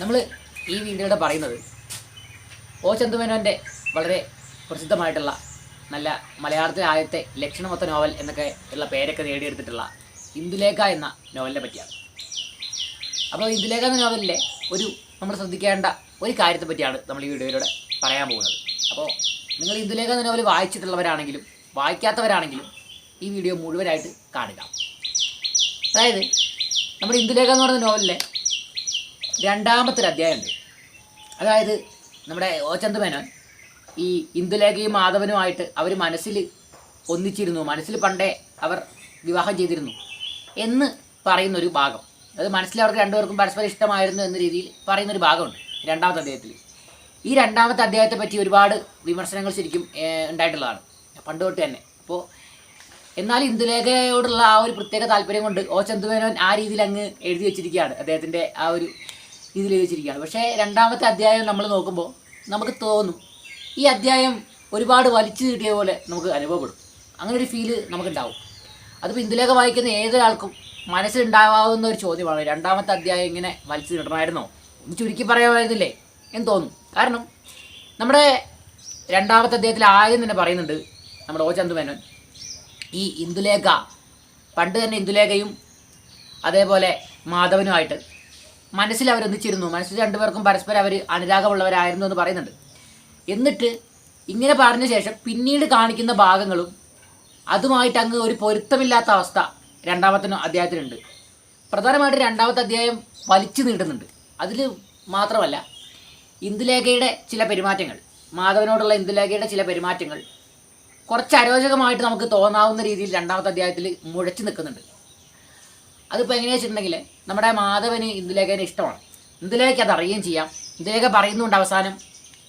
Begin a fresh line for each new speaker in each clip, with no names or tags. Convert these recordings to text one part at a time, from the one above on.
നമ്മൾ ഈ വീഡിയോയുടെ പറയുന്നത് ഓ ചന്തുമേനോന്റെ വളരെ പ്രസിദ്ധമായിട്ടുള്ള നല്ല മലയാളത്തിലെ ആദ്യത്തെ ലക്ഷണമൊത്ത നോവൽ എന്നൊക്കെ ഉള്ള പേരൊക്കെ നേടിയെടുത്തിട്ടുള്ള ഇന്ദുലേഖ എന്ന നോവലിനെ പറ്റിയാണ്. അപ്പോൾ ഇന്ദുലേഖ എന്ന നോവലിലെ ഒരു നമ്മൾ ശ്രദ്ധിക്കേണ്ട ഒരു കാര്യത്തെ പറ്റിയാണ് നമ്മൾ ഈ വീഡിയോയിലൂടെ പറയാൻ പോകുന്നത്. അപ്പോൾ നിങ്ങൾ ഇന്ദുലേഖ എന്ന നോവൽ വായിച്ചിട്ടുള്ളവരാണെങ്കിലും വായിക്കാത്തവരാണെങ്കിലും ഈ വീഡിയോ മുഴുവനായിട്ട് കാണുക. അതായത് നമ്മുടെ ഇന്ദുലേഖ എന്ന് പറയുന്ന നോവലിലെ രണ്ടാമത്തെ ഒരു അധ്യായമുണ്ട്. അതായത് നമ്മുടെ ഓചന്ത് മേനോൻ ഈ ഇന്ദുലേഖയും മാധവനുമായിട്ട് അവർ മനസ്സിൽ ഒന്നിച്ചിരുന്നു. മനസ്സിൽ പണ്ടേ അവർ വിവാഹം ചെയ്തിരുന്നു എന്ന് പറയുന്നൊരു ഭാഗം. അതായത് മനസ്സിൽ അവർക്ക് രണ്ടുപേർക്കും പരസ്പരം ഇഷ്ടമായിരുന്നു എന്ന രീതിയിൽ പറയുന്നൊരു ഭാഗമുണ്ട് രണ്ടാമത്തെ അധ്യായത്തിൽ. ഈ രണ്ടാമത്തെ അധ്യായത്തെ പറ്റി ഒരുപാട് വിമർശനങ്ങൾ ശരിക്കും ഉണ്ടായിട്ടുള്ളതാണ്. പണ്ട് തൊട്ട് തന്നെ. അപ്പോൾ എന്നാൽ ഇന്ദുലേഖയോടുള്ള ആ ഒരു പ്രത്യേക താല്പര്യം കൊണ്ട് ഓ ചന്തുമേനോൻ ആ രീതിയിൽ അങ്ങ് എഴുതി വെച്ചിരിക്കുകയാണ് അദ്ദേഹത്തിന്റെ ആ ഒരു എഴുതി വെച്ചിരിക്കുകയാണ് പക്ഷേ രണ്ടാമത്തെ അധ്യായം നമ്മൾ നോക്കുമ്പോൾ നമുക്ക് തോന്നും ഈ അധ്യായം ഒരുപാട് വലിച്ചു കിട്ടിയ പോലെ നമുക്ക് അനുഭവപ്പെടും. അങ്ങനെ ഒരു ഫീൽ നമുക്കുണ്ടാവും. അതിപ്പോൾ ഇന്ദുലേഖ വായിക്കുന്ന ഏതൊരാൾക്കും മനസ്സിലുണ്ടാവാവുന്ന ഒരു ചോദ്യമാണ് രണ്ടാമത്തെ അധ്യായം ഇങ്ങനെ വലിച്ചു കിട്ടണമായിരുന്നോ ഒന്ന് ചുരുക്കി പറയാമായിരുന്നില്ലേ? എന്ന് തോന്നും. കാരണം നമ്മുടെ രണ്ടാമത്തെ അധ്യായത്തിൽ ആദ്യം തന്നെ പറയുന്നുണ്ട് നമ്മുടെ ഓ ചന്തുമേനോൻ ഈ ഇന്ദുലേഖ പണ്ട് തന്നെ ഇന്ദുലേഖയും അതേപോലെ മാധവനുമായിട്ട് മനസ്സിൽ അവരൊന്നിച്ചിരുന്നു മനസ്സിൽ രണ്ടുപേർക്കും പരസ്പരം അവർ അനുരാഗമുള്ളവരായിരുന്നു എന്ന് പറയുന്നുണ്ട്. എന്നിട്ട് ഇങ്ങനെ പറഞ്ഞ ശേഷം പിന്നീട് കാണിക്കുന്ന ഭാഗങ്ങളും അതുമായിട്ട് അങ്ങ് ഒരു പൊരുത്തമില്ലാത്ത അവസ്ഥ രണ്ടാമത്തെ അധ്യായത്തിലുണ്ട്. പ്രധാനമായിട്ട് രണ്ടാമത്തെ അധ്യായം വലിച്ചു നീട്ടുന്നുണ്ട്. അതിൽ മാത്രമല്ല ഇന്ദുലേഖയുടെ ചില പെരുമാറ്റങ്ങൾ മാധവനോടുള്ള ഇന്ദുലേഖയുടെ ചില പെരുമാറ്റങ്ങൾ കുറച്ച് അരോചകമായിട്ട് നമുക്ക് തോന്നാവുന്ന രീതിയിൽ രണ്ടാമത്തെ അധ്യായത്തിൽ മുഴച്ചു നിൽക്കുന്നുണ്ട്. അതിപ്പോൾ എങ്ങനെയാ വെച്ചിട്ടുണ്ടെങ്കിൽ നമ്മുടെ മാധവന് ഇന്ദുലേഖനെ ഇഷ്ടമാണ്. ഇന്ദുലേഖ അത് അറിയുകയും ചെയ്യാം. ഇന്ദുലേഖ പറയുന്നുണ്ട് അവസാനം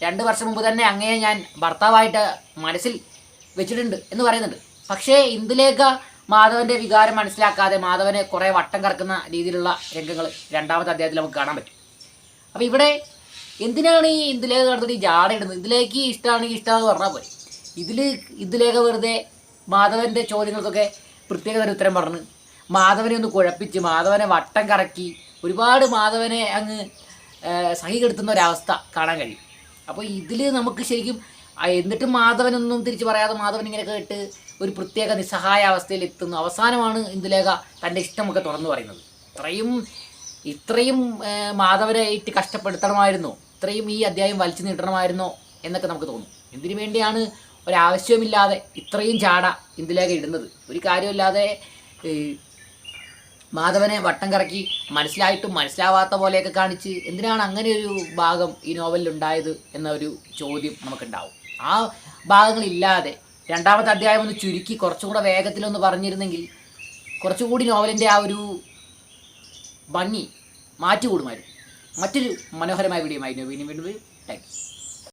രണ്ട് വർഷം മുമ്പ് തന്നെ അങ്ങയെ ഞാൻ ഭർത്താവായിട്ട് മനസ്സിൽ വെച്ചിട്ടുണ്ട് എന്ന് പറയുന്നുണ്ട്. പക്ഷേ ഇന്ദുലേഖ മാധവന്റെ വികാരം മനസ്സിലാക്കാതെ മാധവനെ കുറേ വട്ടം കറക്കുന്ന രീതിയിലുള്ള രംഗങ്ങൾ രണ്ടാമത്തെ അദ്ദേഹത്തിൽ നമുക്ക് കാണാൻ പറ്റും. അപ്പോൾ ഇവിടെ എന്തിനാണ് ഈ ഇന്ദുലേഖ നടന്നിട്ട് ഈ ജാട ഇടുന്നത്? ഇതിലേക്ക് ഇഷ്ടമാണെങ്കിൽ ഇഷ്ടമാണെന്ന് പറഞ്ഞാൽ പോരെ. ഇതിൽ ഇന്ദുലേഖ വെറുതെ മാധവന്റെ ചോദ്യങ്ങൾക്കൊക്കെ പ്രത്യേക തരം ഉത്തരം പറഞ്ഞ് മാധവനെ ഒന്ന് കുഴപ്പിച്ച് മാധവനെ വട്ടം കറക്കി ഒരുപാട് മാധവനെ അങ്ങ് സഹികെടുത്തുന്ന സഹി കെടുത്തുന്ന ഒരവസ്ഥ കാണാൻ കഴിയും. അപ്പോൾ ഇതിൽ നമുക്ക് ശരിക്കും എന്നിട്ട് മാധവനൊന്നും തിരിച്ച് പറയാതെ മാധവൻ ഇങ്ങനെ കേട്ട് ഒരു പ്രത്യേക നിസ്സഹായ അവസ്ഥയിൽ എത്തുന്നു. അവസാനമാണ് ഇന്ദുലേഖ തന്റെ ഇഷ്ടമൊക്കെ തുറന്നു പറയുന്നത്. ഇത്രയും ഇത്രയും ഇട്ട് കഷ്ടപ്പെടുത്തണമായിരുന്നോ. ഇത്രയും ഈ അധ്യായം വലിച്ചു നീട്ടണമായിരുന്നോ എന്നൊക്കെ നമുക്ക് തോന്നും. എന്തിനു വേണ്ടിയാണ് ഒരാവശ്യമില്ലാതെ ഇത്രയും ചാട ഇന്ദുലേഖ ഇടുന്നത്? ഒരു കാര്യമില്ലാതെ മാധവനെ വട്ടം കറക്കി മനസ്സിലായിട്ടും മനസ്സിലാവാത്ത പോലെയൊക്കെ കാണിച്ച് എന്തിനാണ് അങ്ങനെ ഒരു ഭാഗം ഈ നോവലിൽ ഉണ്ടായത് എന്ന ഒരു ചോദ്യം നമുക്കുണ്ടാവും. ആ ഭാഗങ്ങളില്ലാതെ രണ്ടാമത്തെ അധ്യായം ഒന്ന് ചുരുക്കി കുറച്ചുകൂടെ വേഗത്തിലൊന്ന് പറഞ്ഞിരുന്നെങ്കിൽ കുറച്ചുകൂടി നോവലിന്റെ ആ ഒരു ഭംഗി മാറ്റുകൂടുമായിരുന്നു. മറ്റൊരു മനോഹരമായ വീഡിയോ ആയിരുന്നു വീണ്ടും വീണ്ടും താങ്ക്